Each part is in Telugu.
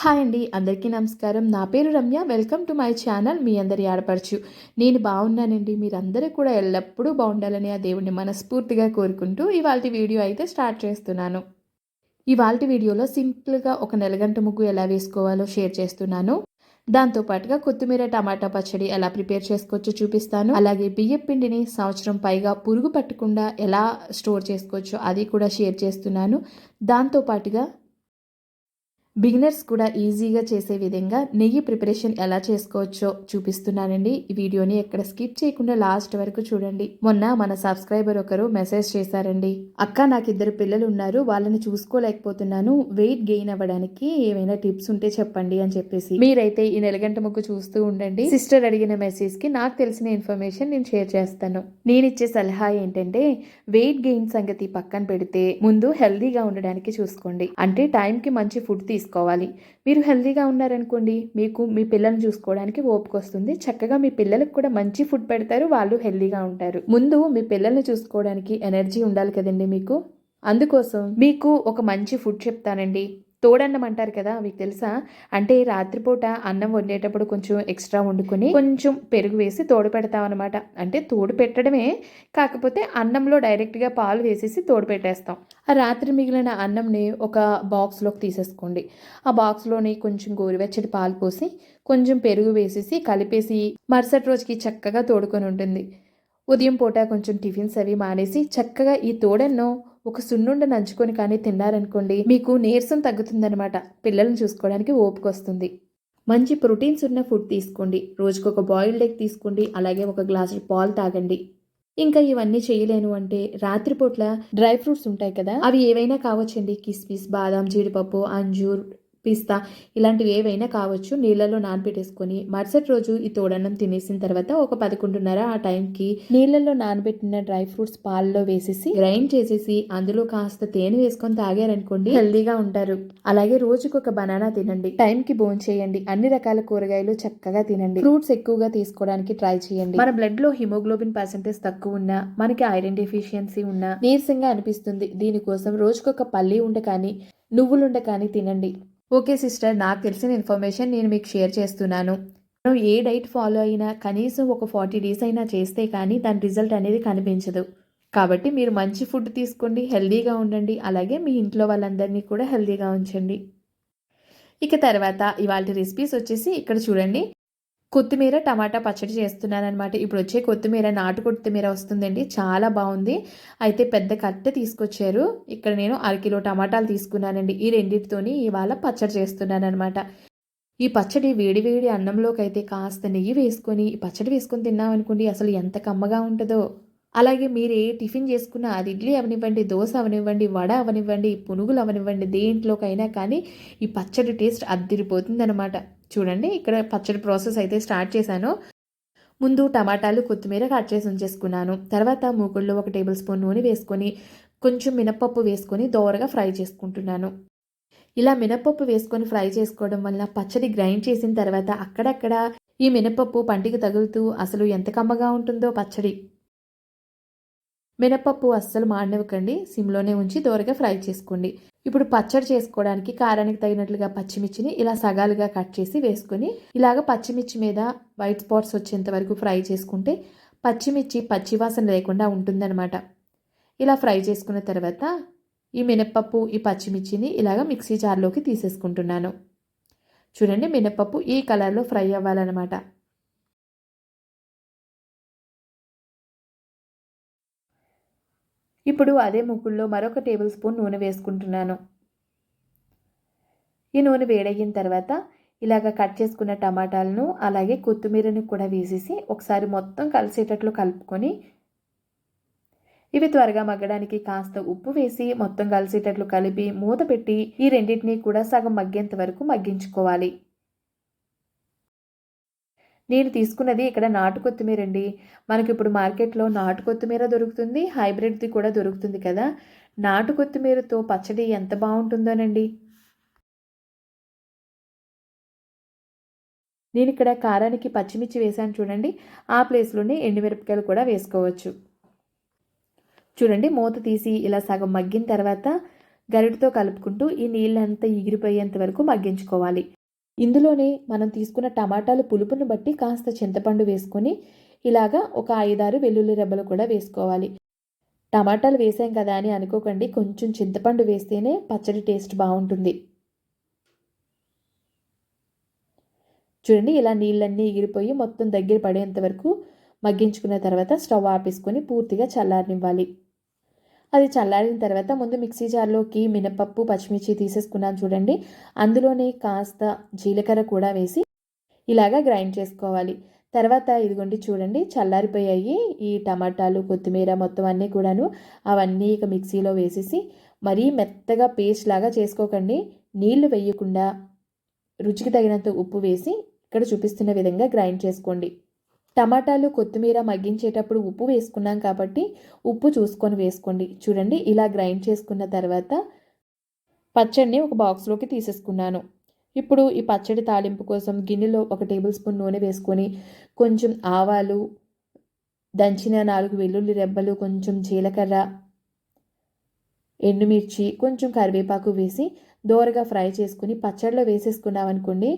హాయ్ అండి అందరికీ నమస్కారం. నా పేరు Ramya. Welcome to my channel. మీ అందరి ఆడపడుచు నేను బాగున్నానండి. మీరందరూ కూడా ఎల్లప్పుడూ బాగుండాలని ఆ దేవుడిని మనస్ఫూర్తిగా కోరుకుంటూ ఇవాళ వీడియో అయితే స్టార్ట్ చేస్తున్నాను. ఇవాళ వీడియోలో సింపుల్గా ఒక నెలగంట ముగ్గు ఎలా వేసుకోవాలో షేర్ చేస్తున్నాను. దాంతోపాటుగా కొత్తిమీర టమాటా పచ్చడి ఎలా ప్రిపేర్ చేసుకోవచ్చో చూపిస్తాను. అలాగే బియ్యం పిండిని సంవత్సరం పైగా పురుగు పట్టకుండా ఎలా స్టోర్ చేసుకోవచ్చో అది కూడా షేర్ చేస్తున్నాను. దాంతోపాటుగా బిగినర్స్ కూడా ఈజీగా చేసే విధంగా నెయ్యి ప్రిపరేషన్ ఎలా చేసుకోవచ్చో చూపిస్తున్నానండి. ఈ వీడియోని ఎక్కడ స్కిప్ చేయకుండా లాస్ట్ వరకు చూడండి. మొన్న మన సబ్స్క్రైబర్ ఒకరు మెసేజ్ చేశారండి. అక్క నాకు ఇద్దరు పిల్లలు ఉన్నారు వాళ్ళని చూసుకోలేకపోతున్నాను. వెయిట్ గెయిన్ అవ్వడానికి ఏమైనా టిప్స్ ఉంటే చెప్పండి అని చెప్పేసి. మీరైతే ఈ నెలగంట ముగ్గు చూస్తూ ఉండండి. సిస్టర్ అడిగిన మెసేజ్కి నాకు తెలిసిన ఇన్ఫర్మేషన్ నేను షేర్ చేస్తాను. నేను ఇచ్చే సలహా ఏంటంటే వెయిట్ గెయిన్ సంగతి పక్కన పెడితే ముందు హెల్దీగా ఉండడానికి చూసుకోండి. అంటే టైంకి మంచి ఫుడ్ తీసుకోవాలి. మీరు హెల్తీగా ఉన్నారనుకోండి మీకు మీ పిల్లల్ని చూసుకోవడానికి ఓపిక వస్తుంది. చక్కగా మీ పిల్లలకు కూడా మంచి ఫుడ్ పెడతారు వాళ్ళు హెల్దీగా ఉంటారు. ముందు మీ పిల్లల్ని చూసుకోవడానికి ఎనర్జీ ఉండాలి కదండి మీకు? అందుకోసం మీకు ఒక మంచి ఫుడ్ చెప్తానండి. తోడన్నం అంటారు కదా మీకు తెలుసా? అంటే రాత్రిపూట అన్నం వండేటప్పుడు కొంచెం ఎక్స్ట్రా వండుకొని కొంచెం పెరుగు వేసి తోడు పెడతామన్నమాట అనమాట అంటే తోడు పెట్టడమే కాకపోతే అన్నంలో డైరెక్ట్గా పాలు వేసేసి తోడు పెట్టేస్తాం ఆ రాత్రి మిగిలిన అన్నంని ఒక బాక్స్లోకి తీసేసుకోండి. ఆ బాక్స్లోని కొంచెం గోరువెచ్చటి పాలు పోసి కొంచెం పెరుగు వేసేసి కలిపేసి మరుసటి రోజుకి చక్కగా తోడుకొని ఉంటుంది. ఉదయం పూట కొంచెం టిఫిన్స్ అవి మానేసి చక్కగా ఈ తోడన్నం ఒక సున్నుండ నంచుకొని కానీ తిన్నారనుకోండి మీకు నీరసం తగ్గుతుందనమాట పిల్లల్ని చూసుకోవడానికి ఓపిక వస్తుంది. మంచి ప్రోటీన్స్ ఉన్న ఫుడ్ తీసుకోండి. రోజుకు ఒక బాయిల్డ్ ఎగ్ తీసుకోండి అలాగే ఒక గ్లాసు పాలు తాగండి. ఇంకా ఇవన్నీ చేయలేను అంటే రాత్రిపూట్ల డ్రై ఫ్రూట్స్ ఉంటాయి కదా అవి ఏవైనా కావచ్చండి? కిస్మిస్ బాదం జీడిపప్పు అంజూర్ పిస్తా ఇలాంటివి ఏవైనా కావచ్చు నీళ్ళలో నానబెట్టేసుకొని మరుసటి రోజు ఈ తోడన్నం తినేసిన తర్వాత ఒక పదకొండున్నర ఆ టైంకి నీళ్ళలో నానబెట్టిన డ్రై ఫ్రూట్స్ పాలలో వేసేసి గ్రైండ్ చేసేసి అందులో కాస్త తేనె వేసుకొని తాగారనుకోండి హెల్దీగా ఉంటారు. అలాగే రోజుకు ఒక బనానా తినండి. టైంకి బోన్ చేయండి. అన్ని రకాల కూరగాయలు చక్కగా తినండి. ఫ్రూట్స్ ఎక్కువగా తీసుకోవడానికి ట్రై చేయండి. మన బ్లడ్లో హిమోగ్లోబిన్ పర్సెంటేజ్ తక్కువ ఉన్నా మనకి ఐరన్ డెఫిషియన్సీ ఉన్నా నీరసంగా అనిపిస్తుంది. దీనికోసం రోజుకొక పల్లి ఉండ కానీ నువ్వులుండ కానీ తినండి. Okay sister. నాకు తెలిసిన ఇన్ఫర్మేషన్ నేను మీకు షేర్ చేస్తున్నాను. మనం ఏ డైట్ ఫాలో అయినా కనీసం ఒక ఫార్టీ డేస్ అయినా చేస్తే కానీ దాని రిజల్ట్ అనేది కనిపించదు. కాబట్టి మీరు మంచి ఫుడ్ తీసుకోండి హెల్దీగా ఉండండి. అలాగే మీ ఇంట్లో వాళ్ళందరినీ కూడా హెల్దీగా ఉంచండి. ఇక తర్వాత ఇవాళ రెసిపీస్ వచ్చేసి ఇక్కడ చూడండి. కొత్తిమీర టమాటా పచ్చడి చేస్తున్నాను అనమాట ఇప్పుడు వచ్చే కొత్తిమీర నాటు కొత్తిమీర వస్తుందండి. చాలా బాగుంది. అయితే పెద్ద కట్టె తీసుకొచ్చారు. ఇక్కడ నేను అరకిలో టమాటాలు తీసుకున్నానండి. ఈ రెండింటితోని ఇవాళ పచ్చడి చేస్తున్నాను అనమాట ఈ పచ్చడి వేడి వేడి అన్నంలోకి అయితే కాస్త నెయ్యి వేసుకొని పచ్చడి వేసుకొని తిన్నామనుకోండి అసలు ఎంత కమ్మగా ఉంటుందో. అలాగే మీరు ఏ టిఫిన్ చేసుకున్న అది ఇడ్లీ అవనివ్వండి దోశ అవనివ్వండి వడ అవనివ్వండి పునుగులు అవనివ్వండి దేంట్లోకైనా కానీ ఈ పచ్చడి టేస్ట్ అద్దిరిపోతుందనమాట చూడండి ఇక్కడ పచ్చడి ప్రాసెస్ అయితే స్టార్ట్ చేశాను. ముందు టమాటాలు కొత్తిమీర కట్ చేసి ఉంచేసుకున్నాను. తర్వాత మూకుల్లో ఒక టేబుల్ స్పూన్ నూనె వేసుకొని కొంచెం మినప్పప్పు వేసుకొని దోరగా ఫ్రై చేసుకుంటున్నాను. ఇలా మినప్పప్పు వేసుకొని ఫ్రై చేసుకోవడం వల్ల పచ్చడి గ్రైండ్ చేసిన తర్వాత అక్కడక్కడ ఈ మినపప్పు పంటికి తగులుతూ అసలు ఎంత కమ్మగా ఉంటుందో పచ్చడి. మినపప్పు అస్సలు మాడనివ్వకండి. సిమ్లోనే ఉంచి దోరగా ఫ్రై చేసుకోండి. ఇప్పుడు పచ్చడి చేసుకోవడానికి కారానికి తగినట్లుగా పచ్చిమిర్చిని ఇలా సగాలుగా కట్ చేసి వేసుకొని ఇలాగ పచ్చిమిర్చి మీద వైట్ స్పాట్స్ వచ్చేంత వరకు ఫ్రై చేసుకుంటే పచ్చిమిర్చి పచ్చివాసన లేకుండా ఉంటుందన్నమాట. ఇలా ఫ్రై చేసుకున్న తర్వాత ఈ మినప్పప్పు ఈ పచ్చిమిర్చిని ఇలాగ మిక్సీ జార్లోకి తీసేసుకుంటున్నాను. చూడండి మినప్పప్పు ఈ కలర్లో ఫ్రై అవ్వాలన్నమాట. ఇప్పుడు అదే ముగ్గుల్లో మరొక టేబుల్ స్పూన్ నూనె వేసుకుంటున్నాను. ఈ నూనె వేడయిన తర్వాత ఇలాగ కట్ చేసుకున్న టమాటాలను అలాగే కొత్తిమీరని కూడా వేసేసి ఒకసారి మొత్తం కలిసేటట్లు కలుపుకొని ఇవి త్వరగా మగ్గడానికి కాస్త ఉప్పు వేసి మొత్తం కలిసేటట్లు కలిపి మూత పెట్టి ఈ రెండింటినీ కూడా సగం మగ్గేంత వరకు మగ్గించుకోవాలి. నేను తీసుకున్నది ఇక్కడ నాటు కొత్తిమీర అండి మనకి ఇప్పుడు మార్కెట్లో నాటు కొత్తిమీర దొరుకుతుంది హైబ్రిడ్ది కూడా దొరుకుతుంది కదా. నాటు కొత్తిమీరతో పచ్చడి ఎంత బాగుంటుందోనండి. నేను ఇక్కడ కారానికి పచ్చిమిర్చి వేసాను చూడండి. ఆ ప్లేస్లోనే ఎండుమిరపకాయలు కూడా వేసుకోవచ్చు. చూడండి మూత తీసి ఇలా సగం మగ్గిన తర్వాత గరిటతో కలుపుకుంటూ ఈ నీళ్ళంతా ఎగిరిపోయేంత వరకు మగ్గించుకోవాలి. ఇందులోనే మనం తీసుకున్న టమాటాలు పులుపును బట్టి కాస్త చింతపండు వేసుకొని ఇలాగా ఒక ఐదారు వెల్లుల్లి రెబ్బలు కూడా వేసుకోవాలి. టమాటాలు వేసాం కదా అని అనుకోకండి. కొంచెం చింతపండు వేస్తేనే పచ్చడి టేస్ట్ బాగుంటుంది. చూడండి ఇలా నీళ్ళన్నీ ఎగిరిపోయి మొత్తం దగ్గర పడేంత వరకు మగ్గించుకున్న తర్వాత స్టవ్ ఆపేసుకొని పూర్తిగా చల్లారనివ్వాలి. అది చల్లారిన తర్వాత ముందు మిక్సీ జార్లోకి మినపప్పు పచ్చిమిర్చి తీసేసుకున్నాను చూడండి. అందులోనే కాస్త జీలకర్ర కూడా వేసి ఇలాగా గ్రైండ్ చేసుకోవాలి. తర్వాత ఇదిగోండి చూడండి చల్లారిపోయాయి ఈ టమాటాలు కొత్తిమీర మొత్తం అన్నీ కూడాను. అవన్నీ ఇక మిక్సీలో వేసేసి మరీ మెత్తగా పేస్ట్ లాగా చేసుకోకండి. నీళ్ళు వేయకుండా రుచికి తగినంత ఉప్పు వేసి ఇక్కడ చూపిస్తున్న విధంగా గ్రైండ్ చేసుకోండి. టమాటాలు కొత్తిమీర మగ్గించేటప్పుడు ఉప్పు వేసుకున్నాం కాబట్టి ఉప్పు చూసుకొని వేసుకోండి. చూడండి ఇలా గ్రైండ్ చేసుకున్న తర్వాత పచ్చడిని ఒక బాక్స్లోకి తీసేసుకున్నాను. ఇప్పుడు ఈ పచ్చడి తాలింపు కోసం గిన్నెలో ఒక టేబుల్ స్పూన్ నూనె వేసుకొని కొంచెం ఆవాలు దంచిన నాలుగు వెల్లుల్లి రెబ్బలు కొంచెం జీలకర్ర ఎండుమిర్చి కొంచెం కరివేపాకు వేసి దోరగా ఫ్రై చేసుకుని పచ్చడిలో వేసేసుకున్నామనుకోండి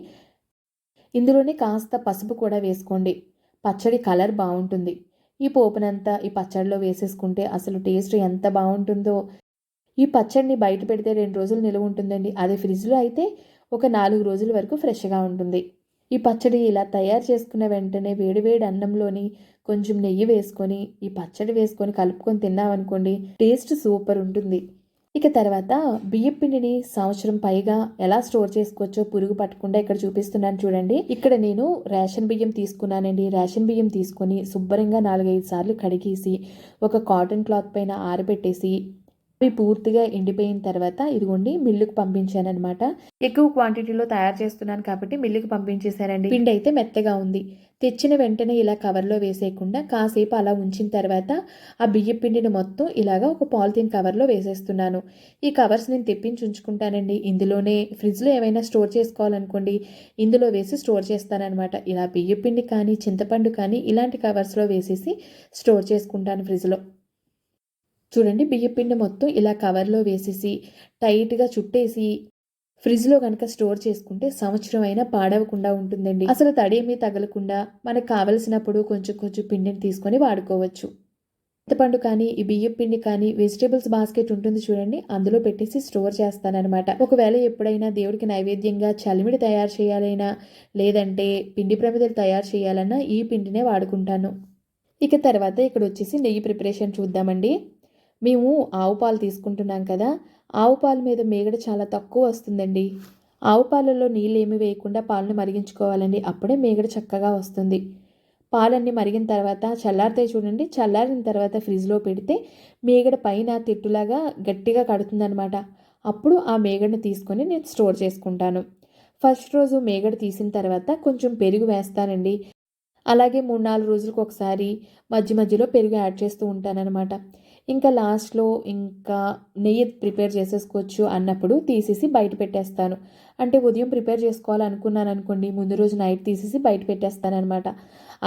ఇందులోనే కాస్త పసుపు కూడా వేసుకోండి. పచ్చడి కలర్ బాగుంటుంది. ఈ పోపునంతా ఈ పచ్చడిలో వేసేసుకుంటే అసలు టేస్ట్ ఎంత బాగుంటుందో. ఈ పచ్చడిని బయట పెడితే రెండు రోజులు నిలువ ఉంటుందండి. అదే ఫ్రిడ్జ్లో అయితే ఒక నాలుగు రోజుల వరకు ఫ్రెష్గా ఉంటుంది. ఈ పచ్చడి ఇలా తయారు చేసుకున్న వెంటనే వేడివేడి అన్నంలోని కొంచెం నెయ్యి వేసుకొని ఈ పచ్చడి వేసుకొని కలుపుకొని తిన్నామనుకోండి టేస్ట్ సూపర్ ఉంటుంది. ఇక తర్వాత బియ్యం పిండిని సంవత్సరం పైగా ఎలా స్టోర్ చేసుకోవచ్చో పురుగు పట్టకుండా ఇక్కడ చూపిస్తున్నాను చూడండి. ఇక్కడ నేను రేషన్ బియ్యం తీసుకున్నానండి. రేషన్ బియ్యం తీసుకొని శుభ్రంగా నాలుగైదు సార్లు కడిగేసి ఒక కాటన్ క్లాత్ పైన ఆరబెట్టేసి అవి పూర్తిగా ఎండిపోయిన తర్వాత ఇదిగోండి మిల్లుకు పంపించాను అనమాట ఎక్కువ క్వాంటిటీలో తయారు చేస్తున్నాను కాబట్టి మిల్లుకి పంపించేశానండి పిండి అయితే మెత్తగా ఉంది. తెచ్చిన వెంటనే ఇలా కవర్లో వేసేయకుండా కాసేపు అలా ఉంచిన తర్వాత ఆ బియ్య పిండిని మొత్తం ఇలాగా ఒక పాలిథిన్ కవర్లో వేసేస్తున్నాను. ఈ కవర్స్ నేను తెప్పించి ఉంచుకుంటానండి. ఇందులోనే ఫ్రిడ్జ్లో ఏమైనా స్టోర్ చేసుకోవాలనుకోండి ఇందులో వేసి స్టోర్ చేస్తానన్నమాట. ఇలా బియ్య పిండి కానీ చింతపండు కానీ ఇలాంటి కవర్స్లో వేసేసి స్టోర్ చేసుకుంటాను ఫ్రిడ్జ్లో. చూడండి బియ్యపిండి మొత్తం ఇలా కవర్లో వేసేసి టైట్గా చుట్టేసి ఫ్రిడ్జ్లో కనుక స్టోర్ చేసుకుంటే సంవత్సరం అయినా పాడవకుండా ఉంటుందండి. అసలు తడేమీ తగలకుండా మనకు కావలసినప్పుడు కొంచెం కొంచెం పిండిని తీసుకొని వాడుకోవచ్చు. చింతపండు కానీ ఈ బియ్యం పిండి కానీ వెజిటేబుల్స్ బాస్కెట్ ఉంటుంది చూడండి అందులో పెట్టేసి స్టోర్ చేస్తానమాట ఒకవేళ ఎప్పుడైనా దేవుడికి నైవేద్యంగా చలిమిడి తయారు చేయాలైనా లేదంటే పిండి ప్రమిదలు తయారు చేయాలన్నా ఈ పిండినే వాడుకుంటాను. ఇక తర్వాత ఇక్కడ వచ్చేసి నెయ్యి ప్రిపరేషన్ చూద్దామండి. మేము ఆవు పాలు తీసుకుంటున్నాం కదా ఆవు పాలు మీద మేగడ చాలా తక్కువ వస్తుందండి. ఆవు పాలలో నీళ్ళు ఏమి వేయకుండా పాలను మరిగించుకోవాలండి. అప్పుడే మేగడ చక్కగా వస్తుంది. పాలన్నీ మరిగిన తర్వాత చల్లారితే చూడండి చల్లారిన తర్వాత ఫ్రిడ్జ్లో పెడితే మేగడ పైన తిట్టులాగా గట్టిగా కడుతుందనమాట అప్పుడు ఆ మేగడను తీసుకొని నేను స్టోర్ చేసుకుంటాను. ఫస్ట్ రోజు మేగడ తీసిన తర్వాత కొంచెం పెరుగు వేస్తానండి. అలాగే మూడు నాలుగు రోజులకు ఒకసారి మధ్య మధ్యలో పెరుగు యాడ్ చేస్తూ ఉంటానన్నమాట. ఇంకా లాస్ట్లో ఇంకా నెయ్యి ప్రిపేర్ చేసేసుకోవచ్చు అన్నప్పుడు తీసేసి బయట పెట్టేస్తాను. అంటే ఉదయం ప్రిపేర్ చేసుకోవాలనుకున్నాను అనుకోండి ముందు రోజు నైట్ తీసేసి బయట పెట్టేస్తానమాట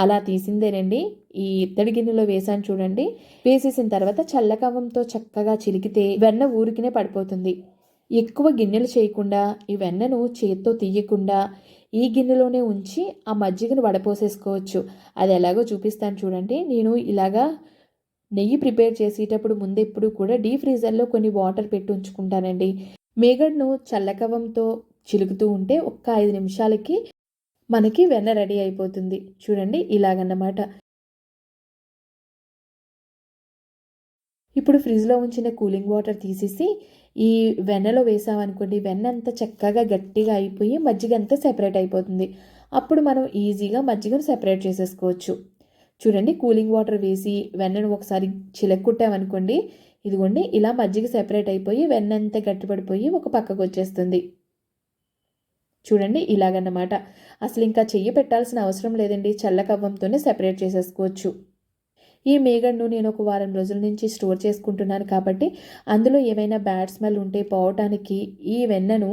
అలా తీసిందేనండి. ఈ ఇత్తడి గిన్నెలో వేసాను చూడండి. వేసేసిన తర్వాత చల్లకవంతో చక్కగా చిలికితే వెన్న ఊరికినే పడిపోతుంది. ఎక్కువ గిన్నెలు చేయకుండా ఈ వెన్నను చేత్తో తీయకుండా ఈ గిన్నెలోనే ఉంచి ఆ మజ్జిగను వడపోసేసుకోవచ్చు. అది ఎలాగో చూపిస్తాను చూడండి. నేను ఇలాగా నెయ్యి ప్రిపేర్ చేసేటప్పుడు ముందెప్పుడు కూడా డీ ఫ్రీజర్లో కొన్ని వాటర్ పెట్టి ఉంచుకుంటానండి. మేగడ్ను చల్లకవంతో చిలుకుతూ ఉంటే ఒక్క ఐదు నిమిషాలకి మనకి వెన్న రెడీ అయిపోతుంది. చూడండి ఇలాగన్నమాట. ఇప్పుడు ఫ్రిడ్జ్లో ఉంచిన కూలింగ్ వాటర్ తీసేసి ఈ వెన్నలో వేసామనుకోండి వెన్న అంతా చక్కగా గట్టిగా అయిపోయి మజ్జిగ అంతా సెపరేట్ అయిపోతుంది. అప్పుడు మనం ఈజీగా మజ్జిగను సెపరేట్ చేసేసుకోవచ్చు. చూడండి కూలింగ్ వాటర్ వేసి వెన్నను ఒకసారి చిలక్కుట్టామనుకోండి ఇదిగోండి ఇలా మజ్జిగ సెపరేట్ అయిపోయి వెన్న అంతా గట్టిపడిపోయి ఒక పక్కకు వచ్చేస్తుంది. చూడండి ఇలాగన్నమాట. అసలు ఇంకా చెయ్యి పెట్టాల్సిన అవసరం లేదండి చల్ల కవ్వంతోనే సెపరేట్ చేసేసుకోవచ్చు. ఈ మేగడ్ను నేను ఒక వారం రోజుల నుంచి స్టోర్ చేసుకుంటున్నాను కాబట్టి అందులో ఏవైనా బ్యాడ్ స్మెల్ ఉంటే పోవటానికి ఈ వెన్నను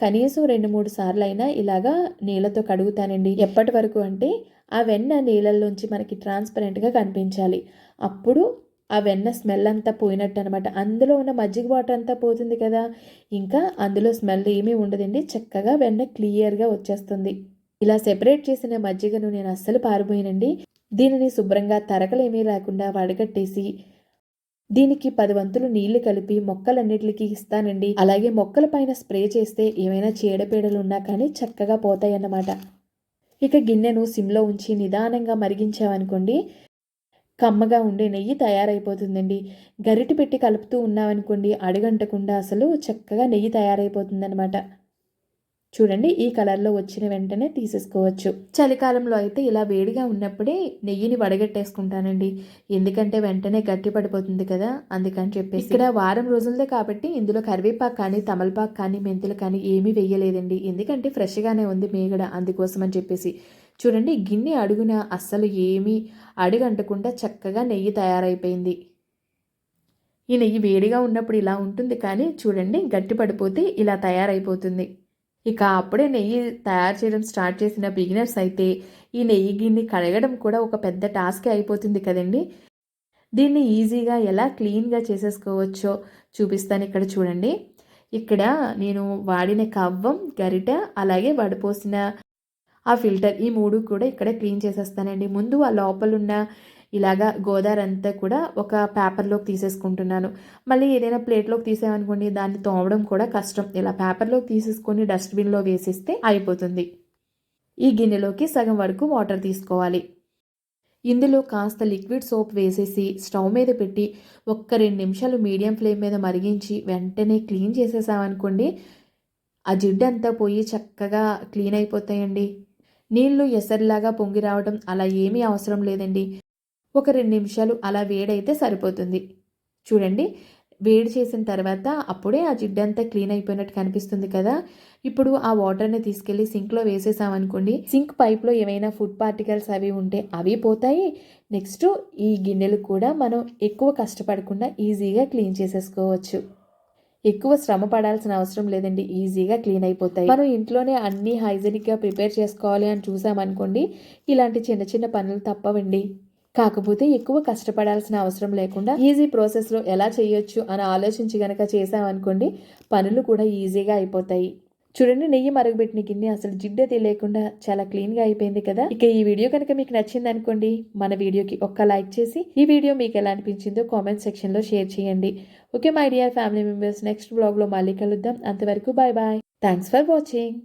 కనీసం రెండు మూడు సార్లు అయినా ఇలాగా నీళ్ళతో కడుగుతానండి. ఎప్పటి వరకు అంటే ఆ వెన్న నీళ్ళల్లోంచి మనకి ట్రాన్స్పరెంట్గా కనిపించాలి. అప్పుడు ఆ వెన్న స్మెల్ అంతా పోయినట్టు అనమాట అందులో ఉన్న మజ్జిగ వాటర్ అంతా పోతుంది కదా. ఇంకా అందులో స్మెల్ ఏమీ ఉండదండి. చక్కగా వెన్న క్లియర్గా వచ్చేస్తుంది. ఇలా సెపరేట్ చేసిన మజ్జిగను నేను అస్సలు పారిపోయినండి దీనిని శుభ్రంగా తరకలేమీ లేకుండా వడగట్టేసి దీనికి పది వంతులు నీళ్ళు కలిపి మొక్కలన్నిటికీ ఇస్తానండి. అలాగే మొక్కల పైన స్ప్రే చేస్తే ఏమైనా చీడపీడలు ఉన్నా కానీ చక్కగా పోతాయన్నమాట. ఇక గిన్నెను సిమ్లో ఉంచి నిదానంగా మరిగించామనుకోండి కమ్మగా ఉండే నెయ్యి తయారైపోతుందండి. గరిటి పెట్టి కలుపుతూ ఉన్నామనుకోండి అడుగంటకుండా అసలు చక్కగా నెయ్యి తయారైపోతుందన్నమాట. చూడండి ఈ కలర్లో వచ్చిన వెంటనే తీసేసుకోవచ్చు. చలికాలంలో అయితే ఇలా వేడిగా ఉన్నప్పుడే నెయ్యిని వడగట్టేసుకుంటానండి. ఎందుకంటే వెంటనే గట్టి పడిపోతుంది కదా అందుకని చెప్పేసి. ఇక్కడ వారం రోజులదే కాబట్టి ఇందులో కరివేపాకు కానీ తమలపాకు కానీ మెంతులు కానీ ఏమీ వేయలేదండి. ఎందుకంటే ఫ్రెష్గానే ఉంది మేగడ అందుకోసం అని చెప్పేసి. చూడండి గిన్నె అడుగున అస్సలు ఏమీ అడుగంటకుండా చక్కగా నెయ్యి తయారైపోయింది. ఈ నెయ్యి వేడిగా ఉన్నప్పుడు ఇలా ఉంటుంది కానీ చూడండి గట్టి పడిపోతే ఇలా తయారైపోతుంది. ఇక అప్పుడే నెయ్యి తయారు చేయడం స్టార్ట్ చేసిన బిగినర్స్ అయితే ఈ నెయ్యి గిన్నె కడగడం కూడా ఒక పెద్ద టాస్కే అయిపోతుంది కదండి. దీన్ని ఈజీగా ఎలా క్లీన్గా చేసేసుకోవచ్చో చూపిస్తాను ఇక్కడ చూడండి. ఇక్కడ నేను వాడిన కవ్వం గరిట అలాగే వడపోసిన ఆ ఫిల్టర్ ఈ మూడు కూడా ఇక్కడ క్లీన్ చేసేస్తానండి. ముందు ఆ లోపలున్న ఇలాగా గోదావరి అంతా కూడా ఒక పేపర్లోకి తీసేసుకుంటున్నాను. మళ్ళీ ఏదైనా ప్లేట్లోకి తీసామనుకోండి దాన్ని తోమడం కూడా కష్టం. ఇలా పేపర్లోకి తీసేసుకొని డస్ట్బిన్లో వేసేస్తే అయిపోతుంది. ఈ గిన్నెలోకి సగం వరకు వాటర్ తీసుకోవాలి. ఇందులో కాస్త లిక్విడ్ సోప్ వేసేసి స్టవ్ మీద పెట్టి ఒక్క రెండు నిమిషాలు మీడియం ఫ్లేమ్ మీద మరిగించి వెంటనే క్లీన్ చేసేసామనుకోండి ఆ జిడ్డు అంతా పోయి చక్కగా క్లీన్ అయిపోతాయండి. నీళ్ళు ఎసరిలాగా పొంగి రావడం అలా ఏమీ అవసరం లేదండి. ఒక రెండు నిమిషాలు అలా వేడైతే సరిపోతుంది. చూడండి వేడి చేసిన తర్వాత అప్పుడే ఆ జిడ్డంతా క్లీన్ అయిపోయినట్టు కనిపిస్తుంది కదా. ఇప్పుడు ఆ వాటర్ని తీసుకెళ్ళి సింక్లో వేసేసామనుకోండి సింక్ పైప్లో ఏమైనా ఫుడ్ పార్టికల్స్ అవి ఉంటే అవి పోతాయి. నెక్స్ట్ ఈ గిన్నెలు కూడా మనం ఎక్కువ కష్టపడకుండా ఈజీగా క్లీన్ చేసేసుకోవచ్చు. ఎక్కువ శ్రమ పడాల్సిన అవసరం లేదండి ఈజీగా క్లీన్ అయిపోతాయి. మనం ఇంట్లోనే అన్ని హైజెనిక్గా ప్రిపేర్ చేసుకోవాలి అని చూసామనుకోండి ఇలాంటి చిన్న చిన్న పనులు తప్పవండి. కాకపోతే ఎక్కువ కష్టపడాల్సిన అవసరం లేకుండా ఈజీ ప్రాసెస్లో ఎలా చేయొచ్చు అని ఆలోచించి గనక చేసామనుకోండి పనులు కూడా ఈజీగా అయిపోతాయి. చూడండి నెయ్యి మరుగుపెట్టిన గిన్నె అసలు జిడ్డది లేకుండా చాలా క్లీన్గా అయిపోయింది కదా. ఇక ఈ వీడియో కనుక మీకు నచ్చింది అనుకోండి మన వీడియోకి ఒక్క లైక్ చేసి ఈ వీడియో మీకు ఎలా అనిపించిందో కామెంట్ సెక్షన్లో షేర్ చేయండి. Okay my dear family members next బ్లాగ్లో మళ్ళీ కలుద్దాం. అంతవరకు bye bye thanks for watching.